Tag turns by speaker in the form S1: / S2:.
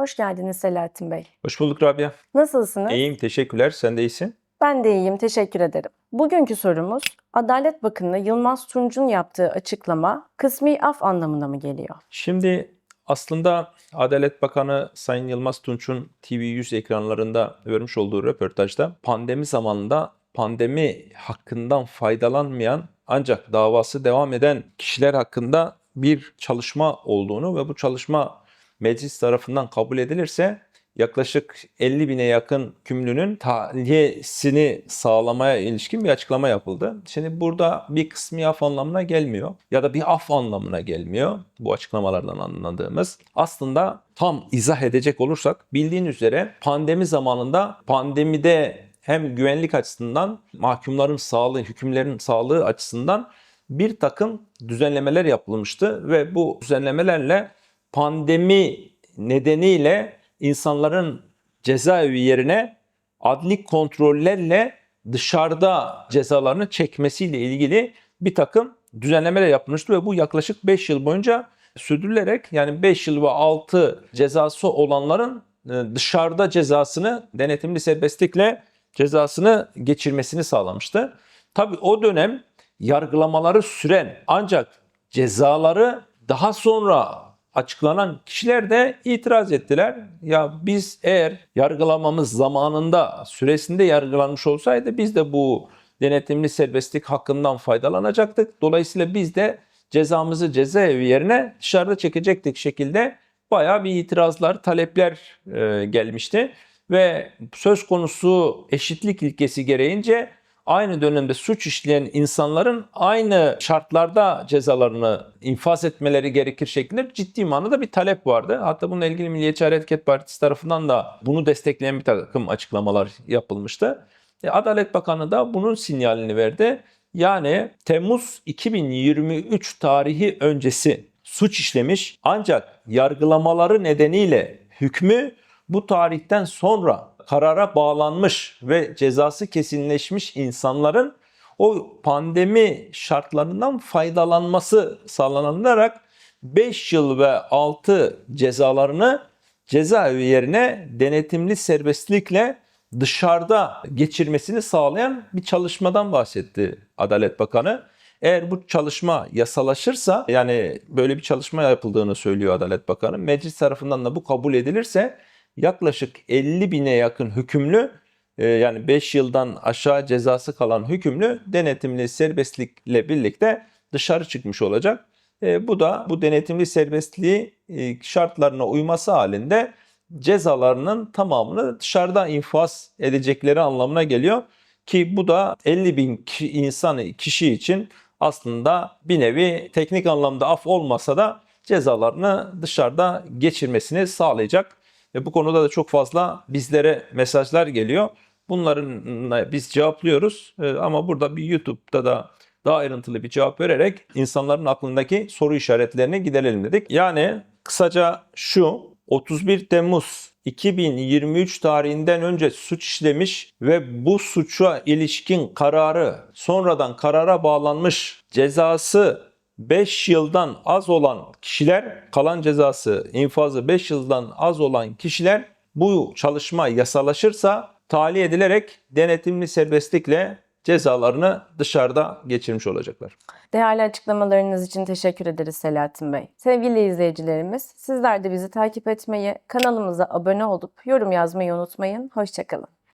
S1: Hoş geldiniz Selahattin Bey.
S2: Hoş bulduk Rabia.
S1: Nasılsınız?
S2: İyiyim, teşekkürler. Sen de iyisin.
S1: Ben de iyiyim, teşekkür ederim. Bugünkü sorumuz, Adalet Bakanı Yılmaz Tunç'un yaptığı açıklama kısmi af anlamına mı geliyor?
S2: Şimdi aslında Adalet Bakanı Sayın Yılmaz Tunç'un TV100 ekranlarında vermiş olduğu röportajda pandemi zamanında pandemi hakkından faydalanmayan ancak davası devam eden kişiler hakkında bir çalışma olduğunu ve bu çalışma meclis tarafından kabul edilirse yaklaşık 50 bine yakın kümlünün tahliyesini sağlamaya ilişkin bir açıklama yapıldı. Şimdi burada bir kısmi af anlamına gelmiyor ya da bir af anlamına gelmiyor bu açıklamalardan anladığımız. Aslında tam izah edecek olursak bildiğin üzere pandemi zamanında pandemide hem güvenlik açısından mahkumların sağlığı, hükümlerin sağlığı açısından bir takım düzenlemeler yapılmıştı ve bu düzenlemelerle pandemi nedeniyle insanların cezaevi yerine adli kontrollerle dışarıda cezalarını çekmesiyle ilgili bir takım düzenlemeler yapılmıştı ve bu yaklaşık 5 yıl boyunca sürdürülerek yani 5 yıl ve 6 cezası olanların e, dışarıda cezasını denetimli serbestlikle cezasını geçirmesini sağlamıştı. Tabi o dönem yargılamaları süren ancak cezaları daha sonra açıklanan kişiler de itiraz ettiler. Ya biz eğer yargılamamız zamanında süresinde yargılanmış olsaydı biz de bu denetimli serbestlik hakkından faydalanacaktık. Dolayısıyla biz de cezamızı cezaevi yerine dışarıda çekecektik şekilde bayağı bir itirazlar, talepler e, gelmişti. Ve söz konusu eşitlik ilkesi gereğince aynı dönemde suç işleyen insanların aynı şartlarda cezalarını infaz etmeleri gerekir şeklinde ciddi manada bir talep vardı. Hatta bununla ilgili Milliyetçi Hareket Partisi tarafından da bunu destekleyen bir takım açıklamalar yapılmıştı. E, Adalet Bakanı da bunun sinyalini verdi. Yani Temmuz 2023 tarihi öncesi suç işlemiş ancak yargılamaları nedeniyle hükmü bu tarihten sonra karara bağlanmış ve cezası kesinleşmiş insanların o pandemi şartlarından faydalanması sağlanarak 5 yıl ve 6 cezalarını cezaevi yerine denetimli serbestlikle dışarıda geçirmesini sağlayan bir çalışmadan bahsetti Adalet Bakanı. Eğer bu çalışma yasalaşırsa yani böyle bir çalışma yapıldığını söylüyor Adalet Bakanı. Meclis tarafından da bu kabul edilirse yaklaşık 50 bine yakın hükümlü e, yani 5 yıldan aşağı cezası kalan hükümlü denetimli serbestlikle birlikte dışarı çıkmış olacak. E, bu da bu denetimli serbestliği e, şartlarına uyması halinde cezalarının tamamını dışarıda infaz edecekleri anlamına geliyor. Ki bu da 50 bin insan kişi için aslında bir nevi teknik anlamda af olmasa da cezalarını dışarıda geçirmesini sağlayacak. Ve bu konuda da çok fazla bizlere mesajlar geliyor. Bunların biz cevaplıyoruz Ee, ama burada bir YouTube'da da daha ayrıntılı bir cevap vererek insanların aklındaki soru işaretlerini giderelim dedik. Yani kısaca şu 31 Temmuz 2023 tarihinden önce suç işlemiş ve bu suça ilişkin kararı sonradan karara bağlanmış cezası 5 yıldan az olan kişiler, kalan cezası infazı 5 yıldan az olan kişiler bu çalışma yasalaşırsa tahliye edilerek denetimli serbestlikle cezalarını dışarıda geçirmiş olacaklar.
S1: Değerli açıklamalarınız için teşekkür ederiz Selahattin Bey. Sevgili izleyicilerimiz, sizler de bizi takip etmeyi, kanalımıza abone olup yorum yazmayı unutmayın. Hoşçakalın.